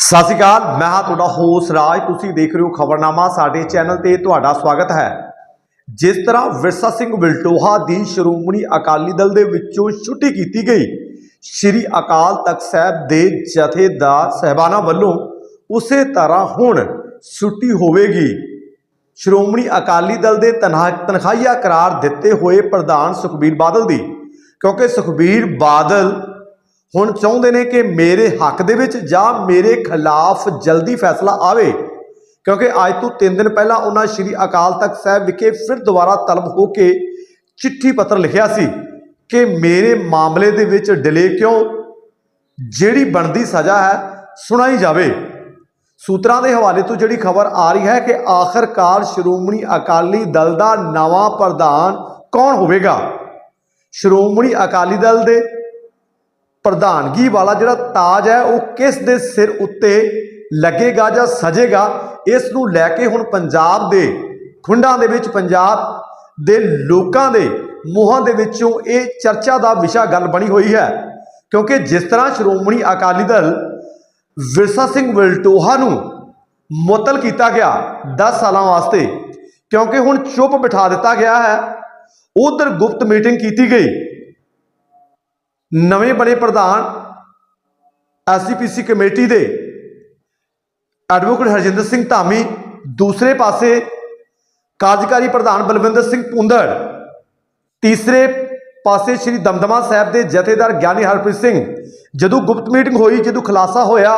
ਸਤਿ ਸ਼੍ਰੀ ਅਕਾਲ, ਮੈਂ ਹਾਂ ਤੁਹਾਡਾ ਹੋਸ ਰਾਜ। ਤੁਸੀਂ ਦੇਖ ਰਹੇ ਹੋ ਖਬਰਨਾਮਾ, ਸਾਡੇ ਚੈਨਲ ਤੇ ਤੁਹਾਡਾ ਸਵਾਗਤ ਹੈ। ਜਿਸ ਤਰ੍ਹਾਂ ਵਿਰਸਾ ਸਿੰਘ ਵਿਲਟੋਹਾ ਦੀ ਸ਼੍ਰੋਮਣੀ ਅਕਾਲੀ ਦਲ ਦੇ ਵਿੱਚੋਂ ਛੁੱਟੀ ਕੀਤੀ ਗਈ, ਸ਼੍ਰੀ ਅਕਾਲ ਤਖਤ ਸਾਹਿਬ ਦੇ ਜਥੇਦਾਰ ਸਹਿਬਾਨਾਂ ਵੱਲੋਂ ਉਸੇ ਤਰ੍ਹਾਂ ਹੁਣ ਛੁੱਟੀ ਹੋਵੇਗੀ। ਸ਼੍ਰੋਮਣੀ ਅਕਾਲੀ ਦਲ ਦੇ ਤਨਹਾ- ਤਨਖਾਹੀਆ ਕਰਾਰ ਦਿੱਤੇ ਹੋਏ ਪ੍ਰਧਾਨ ਸੁਖਬੀਰ ਬਾਦਲ ਦੀ, ਕਿਉਂਕਿ ਸੁਖਬੀਰ ਬਾਦਲ ਹੁਣ ਚਾਹੁੰਦੇ ਨੇ ਕਿ ਮੇਰੇ ਹੱਕ ਦੇ ਵਿੱਚ ਜਾਂ ਮੇਰੇ ਖਿਲਾਫ ਜਲਦੀ ਫੈਸਲਾ ਆਵੇ। ਕਿਉਂਕਿ ਅੱਜ ਤੋਂ 3 ਦਿਨ ਪਹਿਲਾਂ ਉਹਨਾਂ ਸ਼੍ਰੀ ਅਕਾਲ ਤਖਤ ਸਾਹਿਬ ਵਿਖੇ ਫਿਰ ਦੁਬਾਰਾ ਤਲਬ ਹੋ ਕੇ ਚਿੱਠੀ ਪੱਤਰ ਲਿਖਿਆ ਸੀ ਕਿ ਮੇਰੇ ਮਾਮਲੇ ਦੇ ਵਿੱਚ ਡਿਲੇ ਕਿਉਂ? ਜਿਹੜੀ ਬਣਦੀ ਸਜ਼ਾ ਹੈ, ਸੁਣਾਈ ਜਾਵੇ। ਸੂਤਰਾਂ ਦੇ ਹਵਾਲੇ ਤੋਂ ਜਿਹੜੀ ਖਬਰ ਆ ਰਹੀ ਹੈ ਕਿ ਆਖਰਕਾਰ ਸ਼੍ਰੋਮਣੀ ਅਕਾਲੀ ਦਲ ਦਾ ਨਵਾਂ ਪ੍ਰਧਾਨ ਕੌਣ ਹੋਵੇਗਾ? ਸ਼੍ਰੋਮਣੀ ਅਕਾਲੀ ਦਲ ਦੇ ਪ੍ਰਧਾਨਗੀ ਵਾਲਾ ਜਿਹੜਾ ਤਾਜ ਹੈ, ਉਹ ਕਿਸ ਦੇ ਸਿਰ ਉੱਤੇ ਲੱਗੇਗਾ ਜਾਂ ਸਜੇਗਾ, ਇਸ ਨੂੰ ਲੈ ਕੇ ਹੁਣ ਪੰਜਾਬ ਦੇ ਖੁੰਡਾਂ ਦੇ ਵਿੱਚ, ਪੰਜਾਬ ਦੇ ਲੋਕਾਂ ਦੇ ਮੂੰਹਾਂ ਦੇ ਵਿੱਚੋਂ ਇਹ ਚਰਚਾ ਦਾ ਵਿਸ਼ਾ ਗੱਲ ਬਣੀ ਹੋਈ ਹੈ। ਕਿਉਂਕਿ ਜਿਸ ਤਰ੍ਹਾਂ ਸ਼੍ਰੋਮਣੀ ਅਕਾਲੀ ਦਲ ਵਿਰਸਾ ਸਿੰਘ ਵਲਟੋਹਾ ਨੂੰ ਮੁਅੱਤਲ ਕੀਤਾ ਗਿਆ 10 ਸਾਲਾਂ ਵਾਸਤੇ, ਕਿਉਂਕਿ ਹੁਣ ਚੁੱਪ ਬਿਠਾ ਦਿੱਤਾ ਗਿਆ ਹੈ, ਉਧਰ ਗੁਪਤ ਮੀਟਿੰਗ ਕੀਤੀ ਗਈ। ਨਵੇਂ ਬਣੇ ਪ੍ਰਧਾਨ ਐਸਜੀਪੀਸੀ ਕਮੇਟੀ ਦੇ ਐਡਵੋਕੇਟ ਹਰਜਿੰਦਰ ਸਿੰਘ ਧਾਮੀ, ਦੂਸਰੇ ਪਾਸੇ ਕਾਰਜਕਾਰੀ ਪ੍ਰਧਾਨ ਬਲਵਿੰਦਰ ਸਿੰਘ ਪੁੰਦੜ, ਤੀਸਰੇ ਪਾਸੇ ਸ਼੍ਰੀ ਦਮਦਮਾ ਸਾਹਿਬ ਦੇ ਜਥੇਦਾਰ ਗਿਆਨੀ ਹਰਪ੍ਰੀਤ ਸਿੰਘ। ਜਦੋਂ ਗੁਪਤ ਮੀਟਿੰਗ ਹੋਈ, ਜਦੋਂ ਖੁਲਾਸਾ ਹੋਇਆ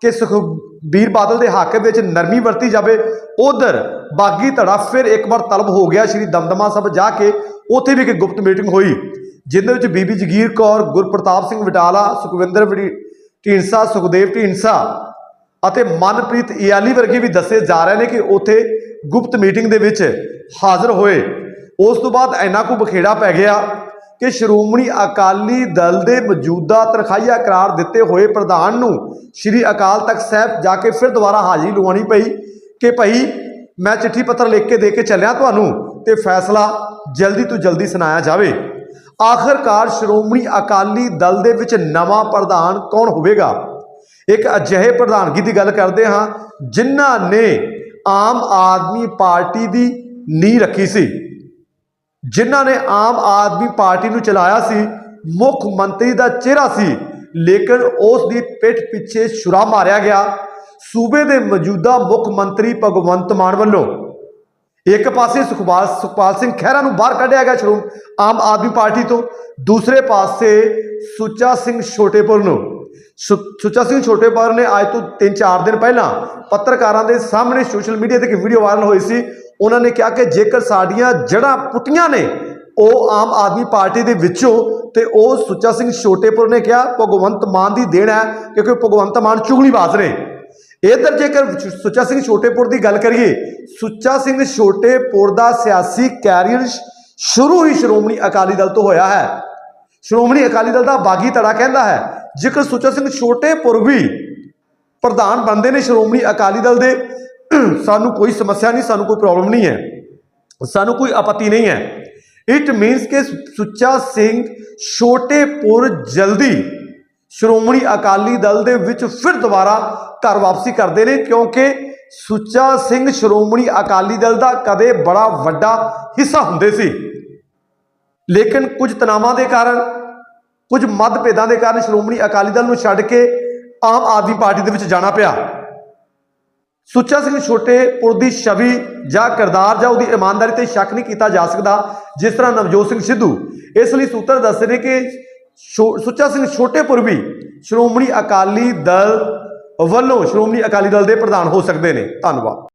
ਕਿ ਸੁਖਬੀਰ ਬਾਦਲ ਦੇ ਹੱਕ ਵਿੱਚ ਨਰਮੀ ਵਰਤੀ ਜਾਵੇ, ਉਧਰ ਬਾਗੀ ਧੜਾ ਫਿਰ ਇੱਕ ਵਾਰ ਤਲਬ ਹੋ ਗਿਆ ਸ਼੍ਰੀ ਦਮਦਮਾ ਸਾਹਿਬ ਜਾ ਕੇ, ਉੱਥੇ ਵੀ ਇੱਕ ਗੁਪਤ ਮੀਟਿੰਗ ਹੋਈ। ਜਿਹਦੇ ਵਿੱਚ ਬੀਬੀ ਜਗੀਰ ਕੌਰ, ਗੁਰਪ੍ਰਤਾਪ ਸਿੰਘ ਵਟਾਲਾ, ਸੁਖਵਿੰਦਰ ਵੜੀ ਸੁਖਦੇਵ ਢੀਂਡਸਾ ਅਤੇ ਮਨਪ੍ਰੀਤ ਇਆਲੀ ਵਰਗੇ ਵੀ ਦੱਸੇ ਜਾ ਰਹੇ ਨੇ ਕਿ ਉੱਥੇ ਗੁਪਤ ਮੀਟਿੰਗ ਦੇ ਵਿੱਚ ਹਾਜ਼ਰ ਹੋਏ। ਉਸ ਤੋਂ ਬਾਅਦ ਇੰਨਾ ਕੁ ਬਖੇੜਾ ਪੈ ਗਿਆ ਕਿ ਸ਼੍ਰੋਮਣੀ ਅਕਾਲੀ ਦਲ ਦੇ ਮੌਜੂਦਾ ਤਨਖਾਹੀਆ ਕਰਾਰ ਦਿੱਤੇ ਹੋਏ ਪ੍ਰਧਾਨ ਨੂੰ ਸ਼੍ਰੀ ਅਕਾਲ ਤਖਤ ਸਾਹਿਬ ਜਾ ਕੇ ਫਿਰ ਦੁਬਾਰਾ ਹਾਜ਼ਰੀ ਲਵਾਉਣੀ ਪਈ ਕਿ ਭਾਈ ਮੈਂ ਚਿੱਠੀ ਪੱਤਰ ਲਿਖ ਕੇ ਦੇ ਕੇ ਚੱਲਿਆ ਤੁਹਾਨੂੰ ਤੇ ਫੈਸਲਾ ਜਲਦੀ ਤੋਂ ਜਲਦੀ ਸੁਣਾਇਆ ਜਾਵੇ। ਆਖਰਕਾਰ ਸ਼੍ਰੋਮਣੀ ਅਕਾਲੀ ਦਲ ਦੇ ਵਿੱਚ ਨਵਾਂ ਪ੍ਰਧਾਨ ਕੌਣ ਹੋਵੇਗਾ? ਇੱਕ ਅਜਿਹੇ ਪ੍ਰਧਾਨਗੀ ਦੀ ਗੱਲ ਕਰਦੇ ਹਾਂ, ਜਿਨ੍ਹਾਂ ਨੇ ਆਮ ਆਦਮੀ ਪਾਰਟੀ ਦੀ ਨੀਂਹ ਰੱਖੀ ਸੀ। ਜਿਨ੍ਹਾਂ ਨੇ ਆਮ ਆਦਮੀ ਪਾਰਟੀ ਨੂੰ ਚਲਾਇਆ ਸੀ, ਮੁੱਖ ਮੰਤਰੀ ਦਾ ਚਿਹਰਾ ਸੀ, ਲੇਕਿਨ ਉਸ ਦੀ ਪਿੱਠ ਪਿੱਛੇ ਛੁਰਾ ਮਾਰਿਆ ਗਿਆ। ਸੂਬੇ ਦੇ ਮੌਜੂਦਾ ਮੁੱਖ ਮੰਤਰੀ ਭਗਵੰਤ ਮਾਨ ਵੱਲੋਂ ਇੱਕ ਪਾਸੇ ਸੁਖਪਾਲ ਸੁਖਪਾਲ ਸਿੰਘ ਖਹਿਰਾ ਨੂੰ ਬਾਹਰ ਕੱਢਿਆ ਗਿਆ ਸ਼੍ਰੋਮ ਆਮ ਆਦਮੀ ਪਾਰਟੀ ਤੋਂ। ਦੂਸਰੇ ਪਾਸੇ ਸੁੱਚਾ ਸਿੰਘ ਛੋਟੇਪੁਰ ਨੂੰ। ਸੁੱਚਾ ਸਿੰਘ ਛੋਟੇਪੁਰ ਨੇ ਅੱਜ ਤੋਂ 3-4 ਦਿਨ ਪਹਿਲਾਂ ਪੱਤਰਕਾਰਾਂ ਦੇ ਸਾਹਮਣੇ ਸੋਸ਼ਲ ਮੀਡੀਆ ਤੇ ਇੱਕ ਵੀਡੀਓ ਵਾਇਰਲ ਹੋਈ ਸੀ। ਉਹਨਾਂ ਨੇ ਕਿਹਾ ਕਿ ਜੇਕਰ ਸਾਡੀਆਂ ਜੜ੍ਹਾਂ ਪੁੱਟੀਆਂ ਨੇ, ਉਹ ਆਮ ਆਦਮੀ ਪਾਰਟੀ ਦੇ ਵਿੱਚੋਂ ਤੇ ਉਹ ਸੁੱਚਾ ਸਿੰਘ ਛੋਟੇਪੁਰ ਨੇ ਕਿਹਾ, ਭਗਵੰਤ ਮਾਨ ਦੀ ਦੇਣ ਹੈ, ਕਿਉਂਕਿ ਭਗਵੰਤ ਮਾਨ ਚੁਗਲੀਬਾਜ਼ ਨੇ। ਇਧਰ ਜੇਕਰ ਸੁੱਚਾ ਸਿੰਘ ਛੋਟੇਪੁਰ ਦੀ ਗੱਲ ਕਰੀਏ, ਸੁੱਚਾ ਸਿੰਘ ਛੋਟੇਪੁਰ ਦਾ ਸਿਆਸੀ ਕੈਰੀਅਰ ਸ਼ੁਰੂ ਹੀ ਸ਼੍ਰੋਮਣੀ ਅਕਾਲੀ ਦਲ ਤੋਂ ਹੋਇਆ ਹੈ। ਸ਼੍ਰੋਮਣੀ ਅਕਾਲੀ ਦਲ ਦਾ ਬਾਗੀ ਧੜਾ ਕਹਿੰਦਾ ਹੈ, ਜੇਕਰ ਸੁੱਚਾ ਸਿੰਘ ਛੋਟੇਪੁਰ ਵੀ ਪ੍ਰਧਾਨ ਬਣਦੇ ਨੇ ਸ਼੍ਰੋਮਣੀ ਅਕਾਲੀ ਦਲ ਦੇ, ਸਾਨੂੰ ਕੋਈ ਸਮੱਸਿਆ ਨਹੀਂ, ਸਾਨੂੰ ਕੋਈ ਪ੍ਰੋਬਲਮ ਨਹੀਂ ਹੈ। ਸਾਨੂੰ ਕੋਈ ਆਪੱਤੀ ਨਹੀਂ ਹੈ। ਇਟ ਮੀਨਸ ਕਿ ਸੁੱਚਾ ਸਿੰਘ ਛੋਟੇਪੁਰ ਜਲਦੀ ਸ਼੍ਰੋਮਣੀ ਅਕਾਲੀ ਦਲ ਦੇ ਵਿੱਚ ਫਿਰ ਦੁਬਾਰਾ ਘਰ ਵਾਪਸੀ ਕਰਦੇ ਨੇ, ਕਿਉਂਕਿ ਸੁੱਚਾ ਸਿੰਘ ਸ਼੍ਰੋਮਣੀ ਅਕਾਲੀ ਦਲ ਦਾ ਕਦੇ ਬੜਾ ਵੱਡਾ ਹਿੱਸਾ ਹੁੰਦੇ ਸੀ। ਲੇਕਿਨ ਕੁਝ ਤਣਾਵਾਂ ਦੇ ਕਾਰਨ, ਕੁਝ ਮਤਭੇਦਾਂ ਦੇ ਕਾਰਨ ਸ਼੍ਰੋਮਣੀ ਅਕਾਲੀ ਦਲ ਨੂੰ ਛੱਡ ਕੇ ਆਮ ਆਦਮੀ ਪਾਰਟੀ ਦੇ ਵਿੱਚ ਜਾਣਾ ਪਿਆ। ਸੁੱਚਾ ਸਿੰਘ ਛੋਟੇਪੁਰ ਦੀ ਛਵੀ ਜਾਂ ਕਿਰਦਾਰ ਜਾਂ ਉਹਦੀ ਇਮਾਨਦਾਰੀ ਤੇ ਸ਼ੱਕ ਨਹੀਂ ਕੀਤਾ ਜਾ ਸਕਦਾ, ਜਿਸ ਤਰ੍ਹਾਂ ਨਵਜੋਤ ਸਿੰਘ ਸਿੱਧੂ। ਇਸ ਲਈ ਸੂਤਰ ਦੱਸਦੇ ਨੇ ਕਿ ਸੁੱਚਾ ਸਿੰਘ ਛੋਟੇਪੁਰ ਵੀ ਸ਼੍ਰੋਮਣੀ ਅਕਾਲੀ ਦਲ ਵੱਲੋਂ ਸ਼੍ਰੋਮਣੀ ਅਕਾਲੀ ਦਲ ਦੇ ਪ੍ਰਧਾਨ ਹੋ ਸਕਦੇ ਨੇ। ਧੰਨਵਾਦ।